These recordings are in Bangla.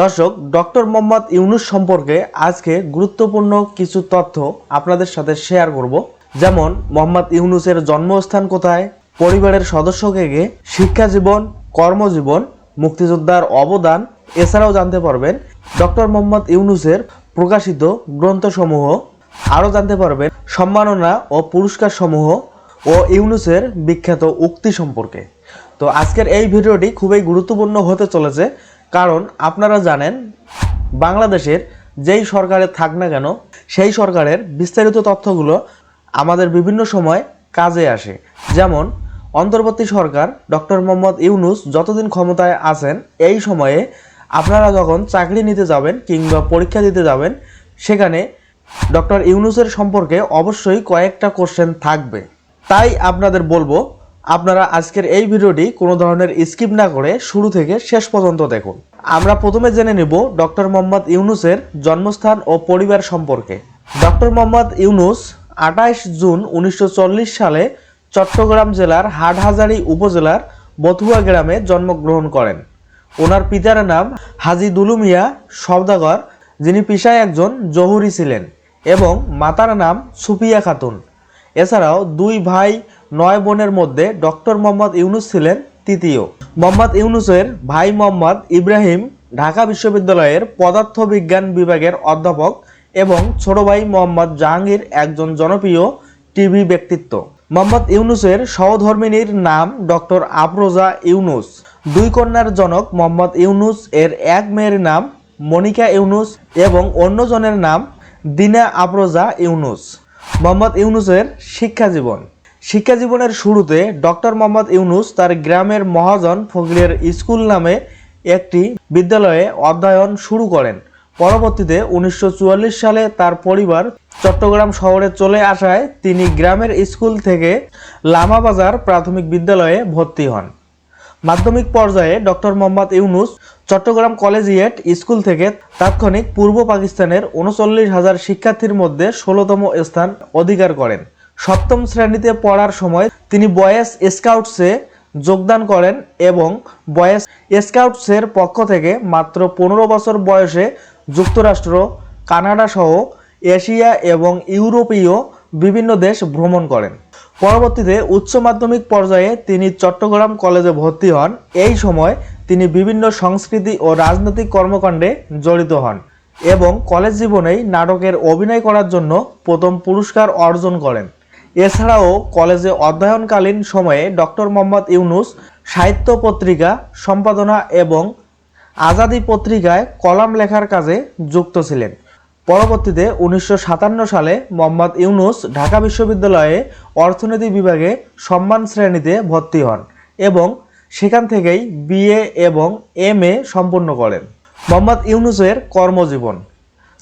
দর্শক, ডক্টর মোহাম্মদ ইউনুস সম্পর্কে আজকে গুরুত্বপূর্ণ কিছু তথ্য আপনাদের সাথে শেয়ার করব। যেমন, মোহাম্মদ ইউনুসের জন্মস্থান কোথায়, পরিবারের সদস্যকে কে, শিক্ষা জীবন, কর্মজীবন, মুক্তিযোদ্ধার অবদান, এছাড়াও জানতে পারবেন ডক্টর মোহাম্মদ ইউনুসের প্রকাশিত গ্রন্থসমূহ, আরও জানতে পারবেন সম্মাননা ও পুরস্কার সমূহ ও ইউনুসের বিখ্যাত উক্তি সম্পর্কে। তো আজকের এই ভিডিওটি খুবই গুরুত্বপূর্ণ হতে চলেছে। কারণ আপনারা জানেন, বাংলাদেশের যেই সরকারে থাক না কেন, সেই সরকারের বিস্তারিত তথ্যগুলো আমাদের বিভিন্ন সময় কাজে আসে। যেমন, অন্তর্বর্তী সরকার ডক্টর মোহাম্মদ ইউনুস যতদিন ক্ষমতায় আছেন, এই সময়ে আপনারা যখন চাকরি নিতে যাবেন কিংবা পরীক্ষা দিতে যাবেন, সেখানে ডক্টর ইউনুসের সম্পর্কে অবশ্যই কয়েকটা কোশ্চেন থাকবে। তাই আপনাদের বলব আপনারা আজকের এই ভিডিওটি কোনো ধরনের স্কিপ না করে শুরু থেকে শেষ পর্যন্ত দেখুন। আমরা প্রথমে জেনে নেব ডক্টর মোহাম্মদ ইউনুসের জন্মস্থান ও পরিবার সম্পর্কে। ডক্টর মোহাম্মদ ইউনুস আঠাইশ জুন উনিশশো চল্লিশ সালে চট্টগ্রাম জেলার হাটহাজারী উপজেলার বথুয়া গ্রামে জন্মগ্রহণ করেন। ওনার পিতার নাম হাজি দুলুমিয়া সওদাগর, যিনি পেশায় একজন জহুরি ছিলেন, এবং মাতার নাম সুফিয়া খাতুন। এছাড়াও দুই ভাই নয় বোনের মধ্যে ডক্টর মোহাম্মদ ইউনুস ছিলেন তৃতীয়। মোহাম্মদ ইউনুসের ভাই মোহাম্মদ ইব্রাহিম ঢাকা বিশ্ববিদ্যালয়ের পদার্থবিজ্ঞান বিভাগের অধ্যাপক এবং ছোট ভাই মোহাম্মদ জাহাঙ্গীর একজন জনপ্রিয় টিভি ব্যক্তিত্ব। মোহাম্মদ ইউনুসের সহধর্মিনীর নাম ডক্টর আফরোজা ইউনুস। দুই কন্যার জনক মোহাম্মদ ইউনুস, এর এক মেয়ের নাম মনিকা ইউনুস এবং অন্যজনের নাম দিনা আফরোজা ইউনুস। মোহাম্মদ ইউনুসের শিক্ষা জীবন শিক্ষা জীবনের শুরুতে ডক্টর মোহাম্মদ ইউনুস তার গ্রামের মহাজন ফকিরের স্কুল নামে একটি বিদ্যালয়ে অধ্যয়ন শুরু করেন। পরবর্তীতে উনিশশো চুয়াল্লিশ সালে তার পরিবার চট্টগ্রাম শহরে চলে আসায় তিনি গ্রামের স্কুল থেকে লামাবাজার প্রাথমিক বিদ্যালয়ে ভর্তি হন। মাধ্যমিক পর্যায়ে doctor Mohammad Yunus Chattogram collegiate school থেকে তাৎক্ষণিক পূর্ব পাকিস্তানের উনচল্লিশ হাজার শিক্ষার্থীর মধ্যে ষোলোতম স্থান অধিকার করেন। সপ্তম শ্রেণীতে পড়ার সময় তিনি বয়েস স্কাউটসে যোগদান করেন এবং বয়েস স্কাউটসের পক্ষ থেকে মাত্র পনেরো বছর বয়সে যুক্তরাষ্ট্র, কানাডা সহ এশিয়া এবং ইউরোপীয় বিভিন্ন দেশ ভ্রমণ করেন। পরবর্তীতে উচ্চ মাধ্যমিক পর্যায়ে তিনি চট্টগ্রাম কলেজে ভর্তি হন। এই সময় তিনি বিভিন্ন সংস্কৃতি ও রাজনৈতিক কর্মকাণ্ডে জড়িত হন এবং কলেজ জীবনেই নাটকের অভিনয় করার জন্য প্রথম পুরস্কার অর্জন করেন। এছাড়াও কলেজে অধ্যয়নকালীন সময়ে ডক্টর মোহাম্মদ ইউনুস সাহিত্য পত্রিকা, সম্পাদনা এবং আজাদি পত্রিকায় কলাম লেখার কাজে যুক্ত ছিলেন। পরবর্তীতে উনিশশো সাতান্ন সালে মোহাম্মদ ইউনুস ঢাকা বিশ্ববিদ্যালয়ে অর্থনীতি বিভাগে সম্মান শ্রেণীতে ভর্তি হন এবং সেখান থেকেই বিএ এবং এম এ সম্পূর্ণ করেন। মোহাম্মদ ইউনুসের কর্মজীবন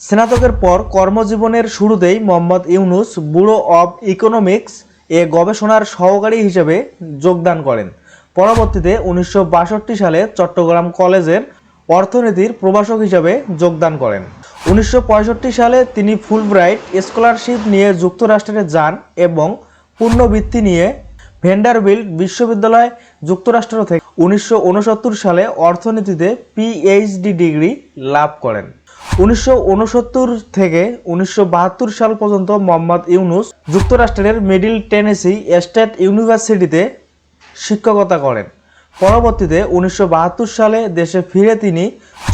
স্নাতকের পর কর্মজীবনের শুরুতেই Mohammad Yunus bureau of economics এ গবেষণার সহকারী হিসেবে যোগদান করেন। পরবর্তীতে উনিশশো বাষট্টি সালে চট্টগ্রাম কলেজের অর্থনীতির প্রভাষক হিসেবে যোগদান করেন। উনিশশো পঁয়ষট্টি সালে তিনি ফুলব্রাইট স্কলারশিপ নিয়ে যুক্তরাষ্ট্রে যান এবং পূর্ণবৃত্তি নিয়ে ভেন্ডারবিল্ট বিশ্ববিদ্যালয় যুক্তরাষ্ট্র থেকে উনিশশো উনসত্তর সালে অর্থনীতিতে পিএইচডি ডিগ্রি লাভ করেন। উনিশশো ঊনসত্তর থেকে উনিশশো বাহাত্তর সাল পর্যন্ত মোহাম্মদ ইউনুস যুক্তরাষ্ট্রের মিডিল টেনেসি স্টেট ইউনিভার্সিটিতে শিক্ষকতা করেন। পরবর্তীতে উনিশশো বাহাত্তর সালে দেশে ফিরে তিনি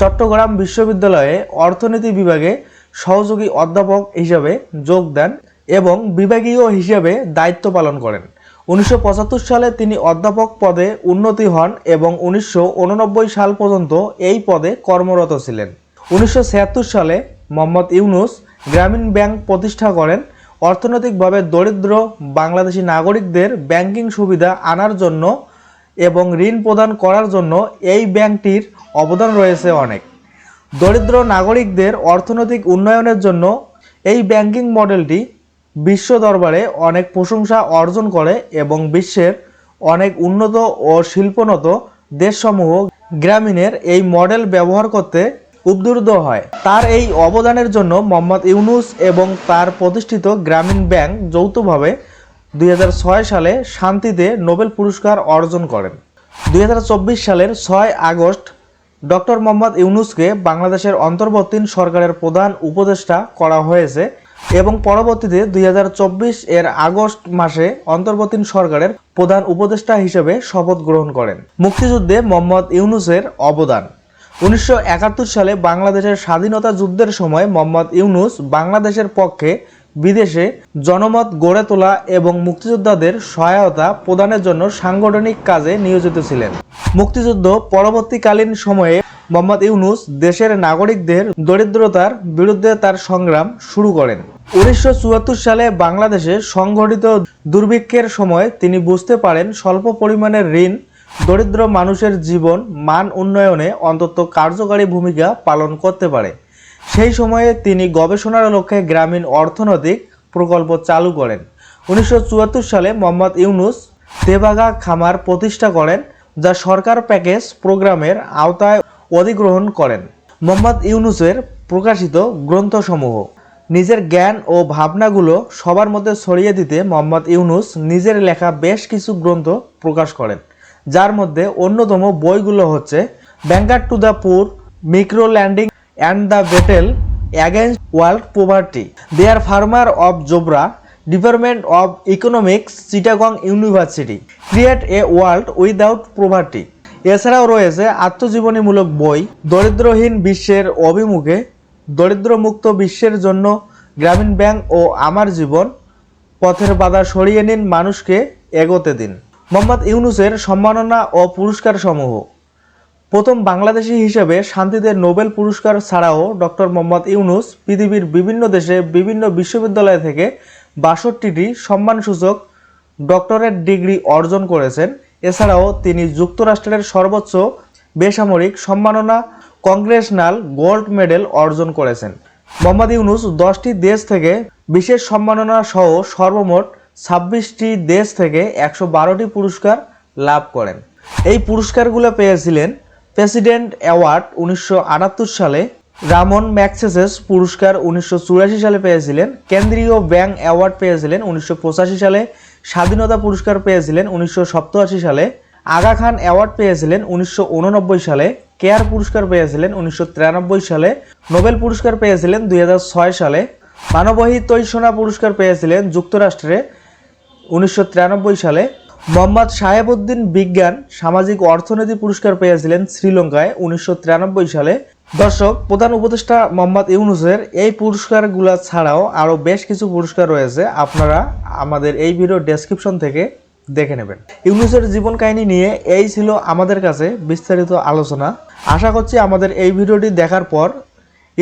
চট্টগ্রাম বিশ্ববিদ্যালয়ে অর্থনীতি বিভাগে সহযোগী অধ্যাপক হিসাবে যোগ দেন এবং বিভাগীয় হিসেবে দায়িত্ব পালন করেন। উনিশশো পঁচাত্তর সালে তিনি অধ্যাপক পদে উন্নতি হন এবং উনিশশো উননব্বই সাল পর্যন্ত এই পদে কর্মরত ছিলেন। উনিশশো ছিয়াত্তর সালে মোহাম্মদ ইউনুস গ্রামীণ ব্যাংক প্রতিষ্ঠা করেন। অর্থনৈতিকভাবে দরিদ্র বাংলাদেশি নাগরিকদের ব্যাংকিং সুবিধা আনার জন্য এবং ঋণ প্রদান করার জন্য এই ব্যাংকটির অবদান রয়েছে অনেক। দরিদ্র নাগরিকদের অর্থনৈতিক উন্নয়নের জন্য এই ব্যাংকিং মডেলটি বিশ্ব দরবারে অনেক প্রশংসা অর্জন করে এবং বিশ্বের অনেক উন্নত ও শিল্পোন্নত দেশসমূহ গ্রামীণের এই মডেল ব্যবহার করতে উদ্বুদ্ধ হয়। তার এই অবদানের জন্য মোহাম্মদ ইউনুস এবং তার প্রতিষ্ঠিত গ্রামীণ ব্যাংক যৌথভাবে দুই হাজার ছয় সালে শান্তিতে নোবেল পুরস্কার অর্জন করেন। দুই হাজার চব্বিশ সালের ছয় আগস্ট ডক্টর মোহাম্মদ ইউনুসকে বাংলাদেশের অন্তর্বর্তীন সরকারের প্রধান উপদেষ্টা করা হয়েছে এবং পরবর্তীতে দুই হাজার চব্বিশ এর আগস্ট মাসে অন্তর্বর্তীন সরকারের প্রধান উপদেষ্টা হিসেবে শপথ গ্রহণ করেন। মুক্তিযুদ্ধে মোহাম্মদ ইউনুসের অবদান। উনিশশো একাত্তর সালে বাংলাদেশের স্বাধীনতা যুদ্ধের সময় মোহাম্মদ ইউনুস বাংলাদেশের পক্ষে বিদেশে জনমত গড়ে তোলা এবং মুক্তিযোদ্ধাদের সহায়তা প্রদানের জন্য সাংগঠনিক কাজে নিয়োজিত ছিলেন। মুক্তিযুদ্ধ পরবর্তীকালীন সময়ে মোহাম্মদ ইউনুস দেশের নাগরিকদের দরিদ্রতার বিরুদ্ধে তার সংগ্রাম শুরু করেন। উনিশশো চুয়াত্তর সালে বাংলাদেশে সংঘটিত দুর্ভিক্ষের সময় তিনি বুঝতে পারেন স্বল্প পরিমাণের ঋণ দরিদ্র মানুষের জীবন, মান উন্নয়নে অন্তত কার্যকারী ভূমিকা পালন করতে পারে। সেই সময়ে তিনি গবেষণার লক্ষ্যে গ্রামীণ অর্থনৈতিক প্রকল্প চালু করেন। উনিশশো চুয়াত্তর সালে মোহাম্মদ ইউনুস তেবাগা খামার প্রতিষ্ঠা করেন, যা সরকার প্যাকেজ প্রোগ্রামের আওতায় অধিগ্রহণ করেন। মোহাম্মদ ইউনুসের প্রকাশিত গ্রন্থসমূহ। নিজের জ্ঞান ও ভাবনাগুলো সবার মধ্যে ছড়িয়ে দিতে মোহাম্মদ ইউনুস নিজের লেখা বেশ কিছু গ্রন্থ প্রকাশ করেন। যার মধ্যে অন্যতম বইগুলো হচ্ছে banker to the poor micro lending and the battle against world poverty there farmer of Jobra department of economics Chittagong university create a world without poverty এছাড়াও রয়েছে আত্মজীবনীমূলক বই, দরিদ্রহীন বিশ্বের অভিমুখে, দরিদ্রমুক্ত বিশ্বের জন্য গ্রামীণ ব্যাংক ও আমার জীবন, পথের বাধা সরিয়ে নিন মানুষকে এগোতে দিন। মোহাম্মদ ইউনুসের সম্মাননা ও পুরস্কার সমূহ। প্রথম বাংলাদেশি হিসেবে শান্তিতে নোবেল পুরস্কার ছাড়াও ডক্টর মোহাম্মদ ইউনুস পৃথিবীর বিভিন্ন দেশে বিভিন্ন বিশ্ববিদ্যালয় থেকে বাষট্টিটি সম্মানসূচক ডক্টরেট ডিগ্রি অর্জন করেছেন। এছাড়াও তিনি যুক্তরাষ্ট্রের সর্বোচ্চ বেসামরিক সম্মাননা কংগ্রেশনাল গোল্ড মেডেল অর্জন করেছেন। মোহাম্মদ ইউনুস দশটি দেশ থেকে বিশেষ সম্মাননা সহ সর্বমোট ছাব্বিশটি দেশ থেকে একশো বারোটি পুরস্কার লাভ করেন। এই পুরস্কারগুলো পেয়েছিলেন প্রেসিডেন্ট অ্যাওয়ার্ড উনিশশো আটাত্তর সালে, রামন ম্যাক্সেসেস পুরস্কার উনিশশো চুরাশি সালে পেয়েছিলেন, কেন্দ্রীয় ব্যাংক অ্যাওয়ার্ড পেয়েছিলেন উনিশশো পঁচাশি সালে, স্বাধীনতা পুরস্কার পেয়েছিলেন উনিশশো সালে, আগা খান অ্যাওয়ার্ড পেয়েছিলেন উনিশশো উননব্বই সালে, কেয়ার পুরস্কার পেয়েছিলেন উনিশশো তিরানব্বই সালে, নোবেল পুরস্কার পেয়েছিলেন দুই হাজার ছয় সালে মানবহিত সোনা পুরস্কার পেয়েছিলেন যুক্তরাষ্ট্রে উনিশশো তিরানব্বই সালে মোহাম্মদ সাহেবউদ্দিন বিজ্ঞান সামাজিক অর্থনীতি পুরস্কার পেয়েছিলেন শ্রীলঙ্কায় উনিশশো তিরানব্বই সালে। দর্শক, প্রধান উপদেষ্টা মোহাম্মদ ইউনুসের এই পুরস্কারগুলো ছাড়াও আরও বেশ কিছু পুরস্কার রয়েছে। আপনারা আমাদের এই ভিডিও ডেসক্রিপশন থেকে দেখে নেবেন। ইউনুসের জীবন কাহিনী নিয়ে এই ছিল আমাদের কাছে বিস্তারিত আলোচনা। আশা করছি আমাদের এই ভিডিওটি দেখার পর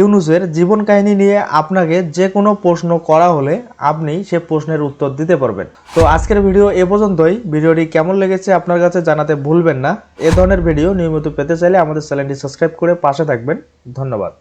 ইউনুসের জীবন কাহিনী নিয়ে আপনাকে যে কোনো প্রশ্ন করা হলে আপনি সে প্রশ্নের উত্তর দিতে পারবেন। তো আজকের ভিডিও এ পর্যন্তই। ভিডিওটি কেমন লেগেছে আপনার কাছে জানাতে ভুলবেন না। এ ধরনের ভিডিও নিয়মিত পেতে চাইলে আমাদের চ্যানেলটি সাবস্ক্রাইব করে পাশে থাকবেন। ধন্যবাদ।